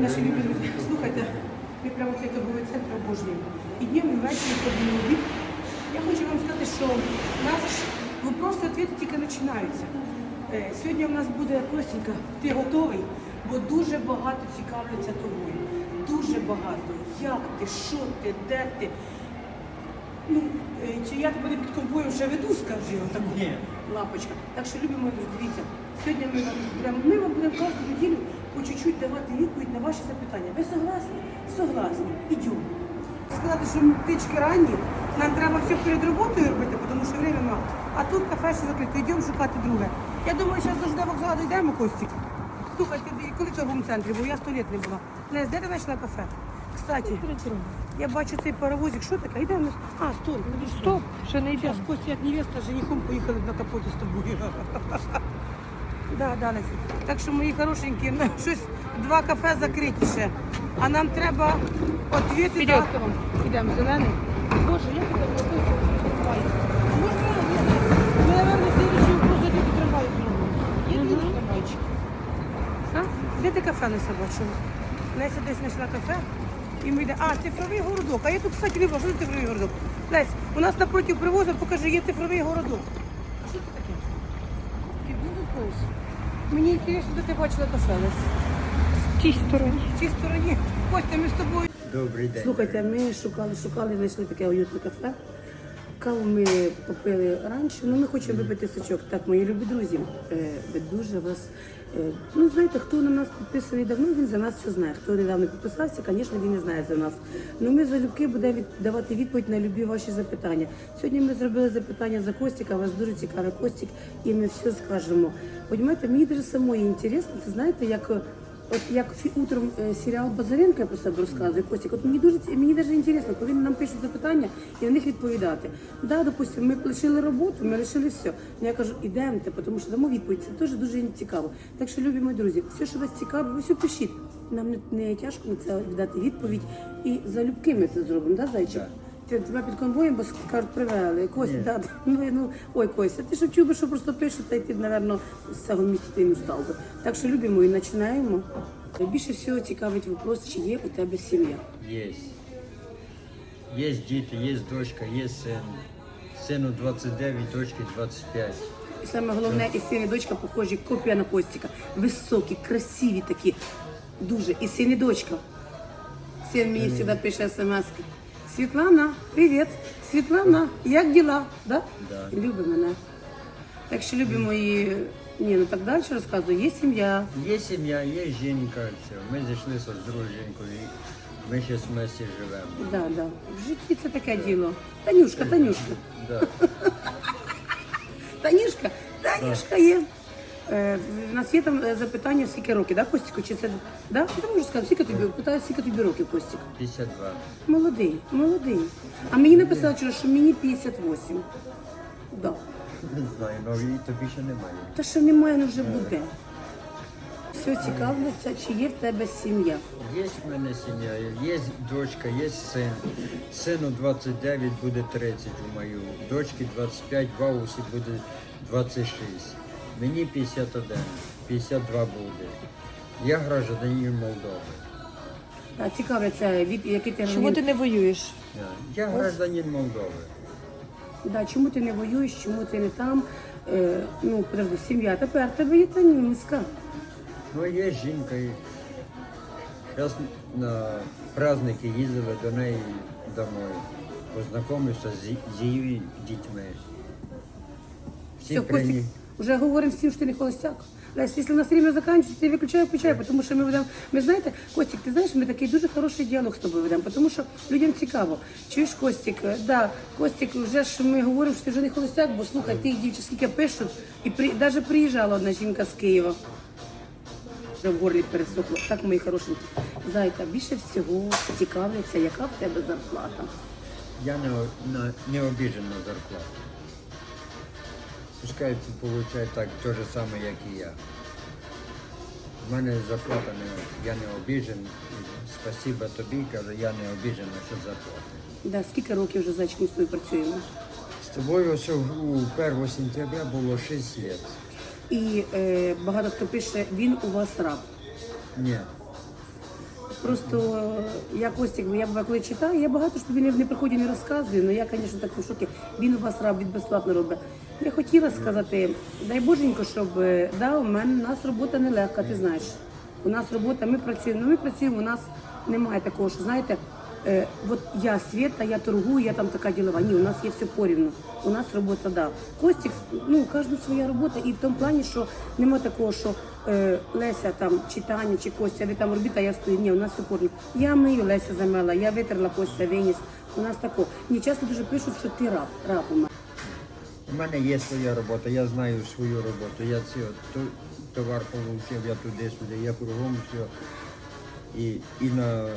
Наші любі друзі, слухайте, ми прямо цей торговий центр обожнюємо. І днем, і ввечері ходимо обід. Я хочу вам сказати, що наш вопроси відповіді тільки починаються. Е, Сьогодні у нас буде Костенька, ти готовий, бо дуже багато цікавляться тобою. Дуже багато. Як ти, що ти, де ти? Ну, е, чи я тебе під конвоєм вже веду, скажи, отаку лапочка. Так що, друзі, дивіться, сьогодні ми вам, ми вам будемо кожну неділю по чуть-чуть давати відповідь на ваші запитання. Ви согласні? Согласні. Ідемо. Сказати, що ми птички ранні, нам треба все перед роботою робити, тому що время мало. А тут кафе ще закрито, йдемо шукати друге. Я думаю, зараз до вокзалу дійдемо, Костік. Слухайте, ти коли в торговому центрі, бо я сто літ не була. Лесь, де ти знайшла кафе? Кстати, я бачу цей паровозик, що таке? Йдемо. А, стой, Стоп, ще не йде. Сейчас Костя, як невеста, женихом поїхали на капоті з тобою. Да, да, Леся. Так що, мої хорошенькі, ну, щось два кафе закриті ще. А нам треба відповіти Вперед. Ідемо, зелений. Боже, як це Костя? Можна, ми, наверное, слідчий вопрос за ти трамвай зробимо. Є? А? Де ти кафе Леся бачила? Леся десь знайшла кафе. І ми йдемо. А, цифровий городок. А я тут, кстати, Люба, що цифровий городок? Лесь, у нас напроти привозу, покажи, є цифровий городок. А що це таке? Підбуду когось. Мені інтересно, де ти бачила кафе, Лесь. В тій стороні. В цій стороні. Костя, ми з тобою. Добрий день. Слухайте, ми шукали, шукали, знайшли таке уютне кафе. Каву ми попили раніше, ну ми хочемо випити сачок. Так, мої любі друзі, е, ви дуже вас. Е, Ну, знаєте, хто на нас підписаний давно, він за нас все знає. Хто недавно підписався, звісно, він не знає за нас. Ну ми залюбки будемо давати відповідь на любі ваші запитання. Сьогодні ми зробили запитання за Костіка, вас дуже цікавий Костік, і ми все скажемо. Понімаєте, мені дуже самої інтересно, це знаєте, як. От як утром е, серіал Базаренко я про себе розказує Костік, от мені дуже мені дуже інтересно, коли нам пишуть запитання і на них відповідати. Да, допустимо, ми лишили роботу, ми лишили все. Ну, я кажу, ідемте, тому що дамо відповідь. Це теж дуже цікаво. Так що, любі мої друзі, все, що вас цікаво, ви все пишіть. Нам не, не тяжко на це дати відповідь. І залюбки ми це зробимо, да, зайчик? Ти тебе під конвоєм, бо кажуть, привели. Костя, Ні. да, ну, ну, ой, Костя, ти ж чув би, що просто пишуть, та й ти, напевно, з цього місця ти не став би. Так що любимо і починаємо. Більше всього цікавить вопрос, чи є у тебе сім'я. Є. Є діти, є дочка, є син. Сину 29, дочки 25. І саме головне, і син і дочка похожі, копія на Костіка. Високі, красиві такі, дуже. І син і дочка. Син мені завжди пише смс. Світлана, привіт. Світлана, як діла? Да? Да. Любить мене. Так що любимо мої. Ні, ну так далі розказую. Є сім'я. Є сім'я, є жінка. Все. Ми зійшлися з дружинкою. і Ми ще в місті живемо. Да, да. В житті це таке діло. Танюшка, Танюшка. Да. Танюшка, Танюшка є. Е, у нас є там е, запитання, скільки років, да, Костіку? Чи це да? Ти можеш сказати, скільки тобі питаю, скільки тобі років, Костік? 52. Молодий, молодий. А мені написали вчора, що мені 58. Да. Не знаю, але і тобі ще немає. Та що немає, ну вже буде. Все цікавляться, чи є в тебе сім'я. Є в мене сім'я, є дочка, є син. Сину 29, буде 30 у мою. Дочки 25, в Аусі буде 26. Мені 51, 52 буде. Я гражданин Молдови. А цікавляться, від який ти Чому ти не воюєш? Я гражданин Молдови. Да, чому ти не воюєш, чому ти не там? Е, ну, подожди, сім'я. Тепер тебе є Танюська. Ну, є жінка. Зараз на праздники їздили до неї домой. Познайомився з, з її дітьми. Всі Все, Костик, прині- вже говоримо всім, що ти не холостяк. Лесь, якщо нас время закінчується, ти виключай, включай, тому що ми ведемо. Ми знаєте, Костик, ти знаєш, ми такий дуже хороший діалог з тобою ведемо, тому що людям цікаво. Чуєш, Костик, Е, да, Костик, вже ж ми говоримо, що ти вже не холостяк, бо слухай, ти їх дівчат скільки пишуть, і при навіть приїжджала одна жінка з Києва. Вже в горлі пересохло. Так, мої хорошенькі. Зайка, більше всього цікавляться, яка в тебе зарплата. Я не, не обіжен на зарплату. Пускай ти так те ж саме, як і я. У мене зарплата не я не обіжен. Спасибо тобі, кажу, я не обіжен на що зарплати. Да, скільки років вже зайчик з тобою працюємо? З тобою ось у 1 сентября було 6 років. І е, багато хто пише, він у вас раб. Ні. Просто я Костік, я коли читаю, я багато що тобі не, приходжу, не розказую, але я, звісно, так в шокі. Він у вас раб, він безплатно робить. Я хотіла сказати, дай Боженько, щоб е, да, у мене у нас робота нелегка, ти знаєш. У нас робота, ми працюємо, ну ми працюємо, у нас немає такого, що знаєте, е, от я Света, я торгую, я там така ділова. Ні, у нас є все порівну. У нас робота, да. Костік, ну, у кожного своя робота, і в тому плані, що нема такого, що е, Леся там, чи Таня, чи Костя, ви там робите, а я стою. Ні, у нас все порівну. Я мию, Леся замела, я витерла Костя, виніс. У нас такого. Мені часто дуже пишуть, що ти раб, раб у мене. У мене є своя робота, я знаю свою роботу. Я ту- товар отримав, я туди-сюди, я кругом все. І, і на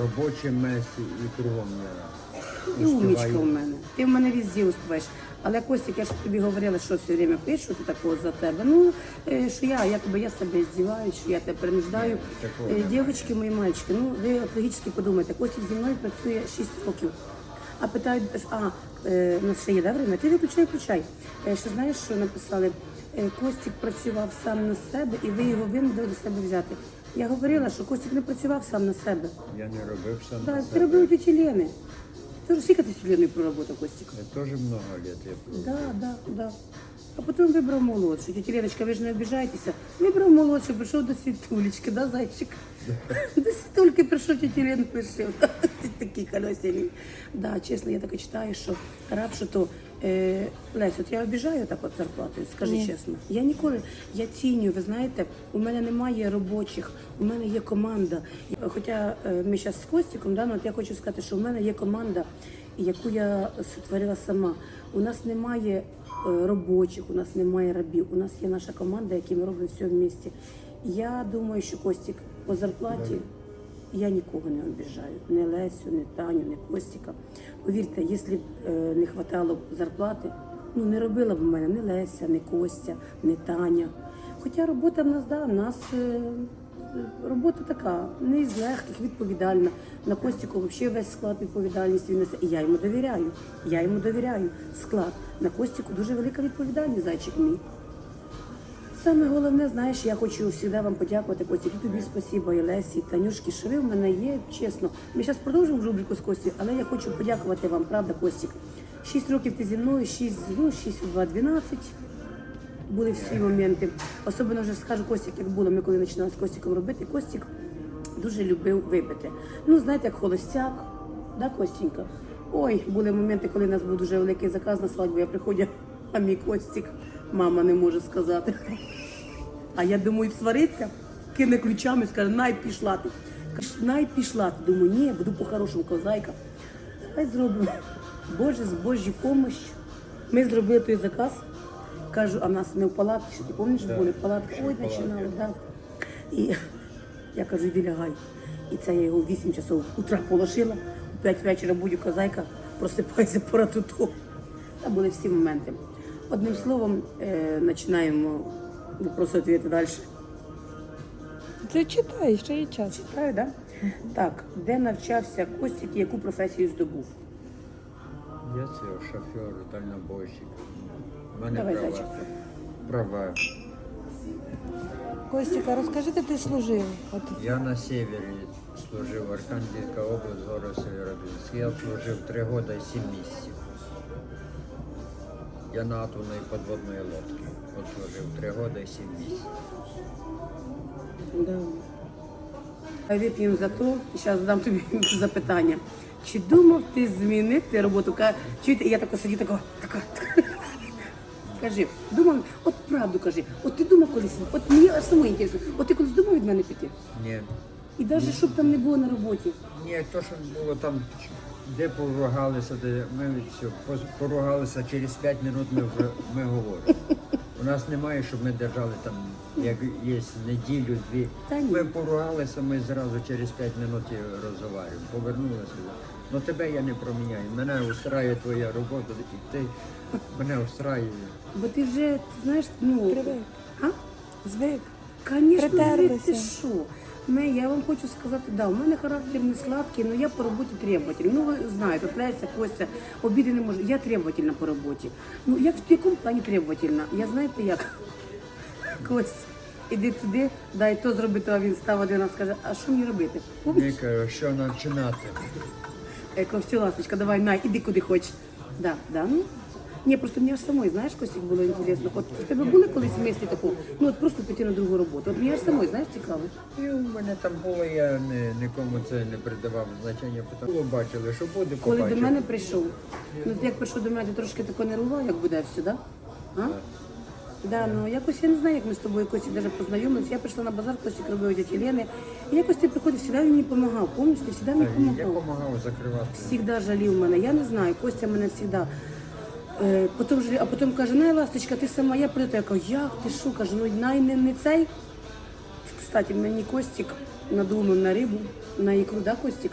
робочому місці, і кругом я І умнічка успіваю. у мене. Ти в мене везде успіваєш. Але Костік, я ж тобі говорила, що все время пишу ти такого за тебе. Ну, е, що я, я тебе здіваю, що я тебе принуждаю. Е. Дівчатки, мої мальчики, ну ви логічно подумайте, Костік зі мною працює 6 років. А питають, а, е, ну ще є, да, время? Ти виключай, включай. Е, ще знаєш, що написали? Е, Костік працював сам на себе і ви його винудили до себе взяти. Я говорила, що Костік не працював сам на себе. Я не робив сам. Да, на ти себе. робив тіті Лени. Ти ж скільки ти тіті Лени проработав, Костік? Я теж много лет я пробував. Да, да, да. А потім вибрав молодшу. Тетя Леночка, ви ж не обіжайтеся. Вибрав молодшу, прийшов до світулечки, да, зайчик? До світульки прийшов, тетя Лена пишив. Такі колесені. Да, чесно, я так і читаю, що раб, що то е, Лесь, от я обіжаю так от зарплатою, скажи Ні. чесно. Я ніколи, я ціню, ви знаєте, у мене немає робочих, у мене є команда. Хоча е, ми зараз з Костіком, да, ну, от я хочу сказати, що у мене є команда, яку я сотворила сама. У нас немає е, робочих, у нас немає рабів. У нас є наша команда, яку ми робимо все в місті. Я думаю, що Костік по зарплаті я нікого не обіжаю. Не Лесю, не Таню, не Костіка. Повірте, якщо б е, не вистачало зарплати, ну не робила б в мене ні Леся, ні Костя, ні Таня. Хоча робота в нас, да, в нас е, робота така, не з легких, відповідальна. На Костіку взагалі весь склад відповідальність він несе. І я йому довіряю. Я йому довіряю склад. На Костіку дуже велика відповідальність, зайчик мій. Саме головне, знаєш, я хочу завжди вам подякувати, Костя. І тобі спасибо, і Танюшки, ви в мене є, чесно. Ми зараз продовжимо рубрику з Костю, але я хочу подякувати вам, правда, Костік. Шість років ти зі мною, шість, ну, шість, два, дванадцять. Були всі моменти. Особливо вже скажу Костік, як було, ми коли починали з Костіком робити. Костік дуже любив випити. Ну, знаєте, як холостяк, да, Костінька? Ой, були моменти, коли у нас був дуже великий заказ на свадьбу. Я приходжу, а мій Костік, мама не може сказати. А я думаю, свариться, кине ключами, скаже, най пішла ти. Каже, най пішла ти. Думаю, ні, буду по-хорошому козайка. Давай зробимо. Боже, з Божою помощью. Ми зробили той заказ. Кажу, а в нас не в палатці, що ти пам'ятаєш, Да, були в палатці. Ой, починали, да. І я кажу, іди лягай. І це я його в 8 часов утра положила, у 5 вечора будь козайка, просипайся пора тут. Та були всі моменти. Одним словом, е, починаємо вопроси відповідати далі. Ти читай, ще є час. Читаю, да? Так, де навчався Костік і яку професію здобув? Я цього шофер, дальнобойщик. У мене Давай, права. зайчик. права. Костіка, розкажи, де ти служив? От. Я на севері служив Архангельська область, город Северодвинськ. Я служив три роки і сім місяців. Я на атомної подводної лодці. От служив три роки і сім місяців. Да. Вип'ємо за то, і зараз задам тобі запитання. Чи думав ти змінити роботу? Чуєте, я така сидю, така, така. така. Кажи, думав, от правду кажи, от ти думав колись, от мені самому інтересно, от ти колись думав від мене піти? Ні. І навіть щоб там не було на роботі. Ні, то, що було там, де поругалися, де ми від цього, поругалися через 5 минут ми вже ми говоримо. У нас немає, щоб ми держали там, як є неділю, дві. Та ні. Ми поругалися, ми зразу через 5 минут і розговорюємо. Повернулися. Ну тебе я не проміняю. Мене устраює твоя робота, і ти мене устраює. Бо ти вже, знаєш, ну. Привик. А? Звик. Притерлися. ти що? Ми, я вам хочу сказати, да, у мене характер не сладкий, але я по роботі требовательна. Ну, ви знаєте, от Леся, Костя, обіди не можу. Я требовательна по роботі. Ну, як в якому плані требовательна? Я знаєте як? Костя, іди туди, дай то зроби, то а він став один раз каже, а що мені робити? Помніш? що починати. Я кажу, ласточка, давай, на, іди куди хочеш. Да, да, ну. Ні, просто мені аж самой, знаєш, Костік, було інтересно. От в тебе були колись мислі таку, ну от просто піти на другу роботу. От мені аж самой, знаєш, цікаво. І у мене там було, я не, нікому це не придавав значення, тому бачили, що буде, Коли до мене прийшов, ну ти як прийшов до мене, ти трошки тако нервував, як буде все, да? А? Да, ну якось я не знаю, як ми з тобою Костік навіть познайомилися. Я прийшла на базар, Костік робив у дяді Лени. І якось ти приходив, завжди він мені допомагав. Пам'ятаєш, ти завжди мені Я допомагав. допомагав закривати. Всегда жалів мене. Я не знаю, Костя мене завжди. Е, потім, а потім каже, най, ласточка, ти сама, я прийду. Я кажу, як ти що? Кажу, ну най не, не цей. Кстати, мені Костік надумав на рибу, на ікру, да, Костік?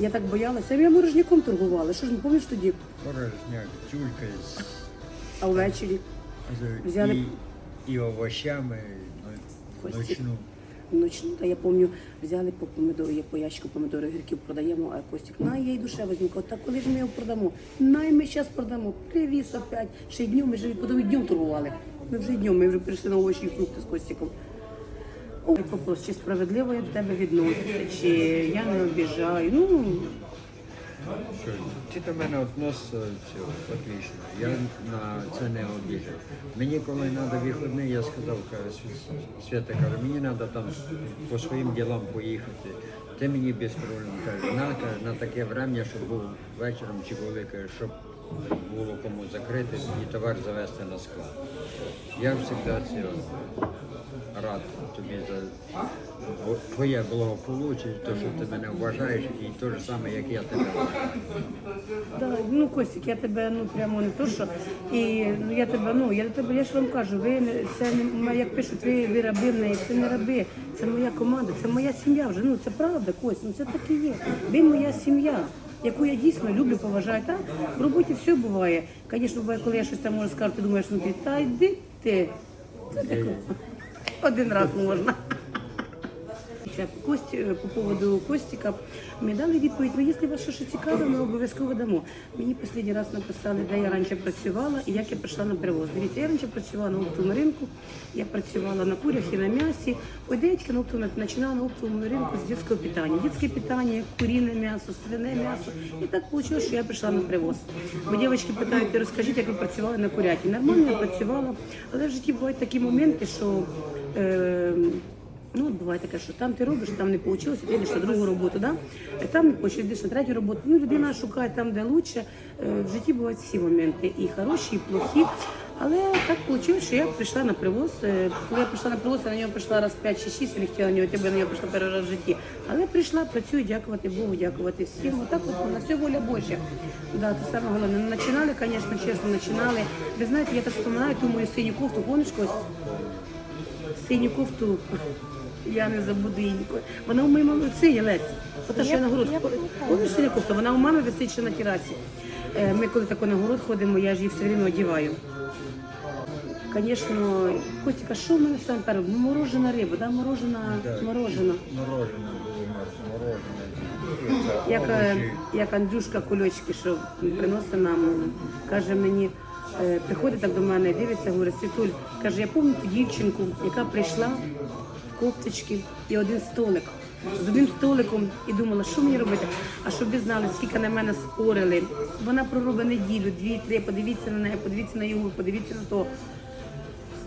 Я так боялася. Я морожняком торгувала. Що ж, не пам'ятаєш тоді? Порожняк, тюлька з, А ввечері Взяли- і, і овощами, ну, Костік. ночну. Ночну, та я пам'ятаю, взяли по помідору, я по ящику помідору гірків продаємо, а Костік, на, я й душе візьму. Та коли ж ми його продамо? Най ми зараз продамо. Привіз опять. Ще й днем, ми ж потім і днем торгували. Ми вже днем, ми вже прийшли на овочі і фрукти з Костіком. Вопрос, чи справедливо я до тебе відноситься, чи я не обіжаю. Ну, Що, до мене відносишся цього отлично. Я на це не обіжу. Мені коли треба вихідний, я сказав, каже, Свята каже, мені треба там по своїм ділам поїхати. Ти мені без проблем каже, на, на таке время, щоб був вечором чи коли, каже, щоб було кому закрити і товар завести на склад. Я завжди цього рад тобі за твоє благополуччя, то, що ти мене вважаєш, і те ж саме, як я тебе. Да, ну Костік, я тебе ну прямо не то, що і ну я тебе, ну я тебе, я ж вам кажу, ви не це не як пишуть, ви, ви раби в неї, це не раби, це моя команда, це моя сім'я вже. Ну це правда, Кость, ну це так і є. Ви моя сім'я. Яку я дійсно люблю, поважаю. Так, в роботі все буває. Звісно, буває, коли я щось там можу сказати, ти думаєш, ну ти та йди ти. Один раз можна. Це Кость, е, по поводу Костіка. Ми дали відповідь, ну, якщо вас щось цікаве, ми обов'язково дамо. Мені останній раз написали, де я раніше працювала і як я прийшла на перевоз. Дивіться, я раніше працювала на оптовому ринку, я працювала на курях і на м'ясі. Ой, на оптовому починала на оптовому ринку з дитячого питання. Дитяче питання, куріне м'ясо, свине м'ясо. І так вийшло, що я прийшла на привоз. Бо дівчатки питають, розкажіть, як ви працювали на куряті. Нормально я працювала, але в житті бувають такі моменти, що. Е, Ну, от буває таке, що там ти робиш, там не вийшло, ти йдеш на другу роботу, да? Е, там не вийшло, йдеш на третю роботу. Ну, людина шукає там, де краще. В житті бувають всі моменти, і хороші, і плохі. Але так вийшло, що я прийшла на привоз. Е, Коли я прийшла на привоз, я на нього прийшла раз 5 чи 6, я не хотіла на нього, я на нього прийшла перший раз в житті. Але прийшла, працюю, дякувати Богу, дякувати всім. Отак от на все воля Божа. Да, це саме головне. Ну, Починали, звісно, чесно, починали. Ви знаєте, я так вспоминаю ту мою синю кофту, Кость? Синю кофту. Я не забуду її ніколи. Вона у моєї мами це є Лесь. Ота що я на город. Помниш синя кофта? Вона у мами висить ще на терасі. Е, Ми коли тако на город ходимо, я ж її все время одіваю. Звісно, Костіка, що в мене саме перше? Ну, Морожена риба, да? морожена, Так. морожена. Морожене було у нас, морожене. Як, е, як Андрюшка кульочки, що приносить нам, каже мені, приходить так до мене, дивиться, говорить, Світуль, каже, я пам'ятаю дівчинку, яка прийшла в кофточки і один столик. З одним столиком і думала, що мені робити. А щоб ви знали, скільки на мене спорили. Вона проробить неділю, дві-три, подивіться на неї, подивіться на його, подивіться на то.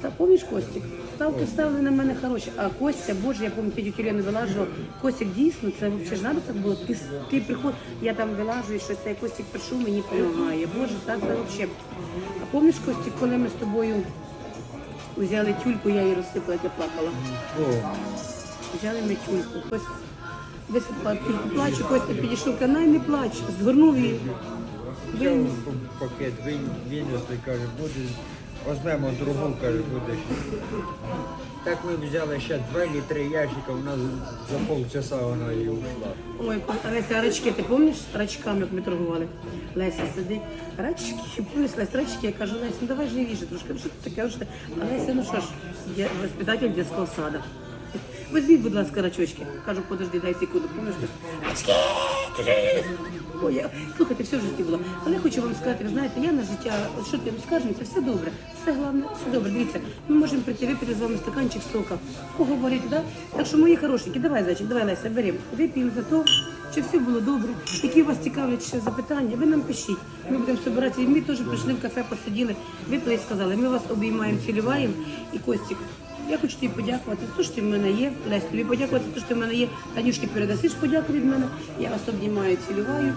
Ста- Помніш Костік? Ставки ставили на мене хороші. А Костя, Боже, я пам'ятаю, тітю Лену вилажувала. Костік дійсно, це взагалі ж треба так було. Ти, ти приход, я там вилажую, що цей Костік прийшов, мені допомагає. Боже, так це взагалі. А пам'ятаєш, Костік, коли ми з тобою взяли тюльку, я її розсипала, я плакала. Взяли ми тюльку. Костя висипала тюльку, плачу, Костя підійшов, каже, най не плач, згорнув її. взяв пакет, він- винесли, каже, буде, візьмемо другу, каже, буде. Так ми взяли ще два чи три ящика, у нас за полчаса вона і ушла. Ой, Леся, рачки, ти пам'ятаєш рачками, як ми торгували? Леся сидить, рачки, плюс Леся, рачки, я кажу, Леся, ну давай живіше трошки, ну що таке? А Леся, ну що ж, я воспитатель дитячого сада. Візьміть, будь ласка, рачочки. Кажу, подожди, дай секунду, помниш? Рачки! Ой, я... Слухайте, все в житті було. Але я хочу вам сказати, ви знаєте, я на життя, що ти це все добре. Все головне, все добре. Дивіться, ми можемо прийти випити з вами стаканчик сока, поговорити, да? Так що, мої хорошенькі, давай, зайчик, давай, Леся, беремо. Вип'ємо за то, щоб все було добре. Які вас цікавлять ще запитання, ви нам пишіть. Ми будемо збиратися. І ми теж прийшли в кафе, посиділи, випили і сказали, ми вас обіймаємо, цілюваємо. І Костік, я хочу тобі подякувати те, що ти в мене є. Лесь, тобі подякувати те, що ти в мене є. Танюшки передасиш подяку від мене. Я вас обнімаю, цілюваю.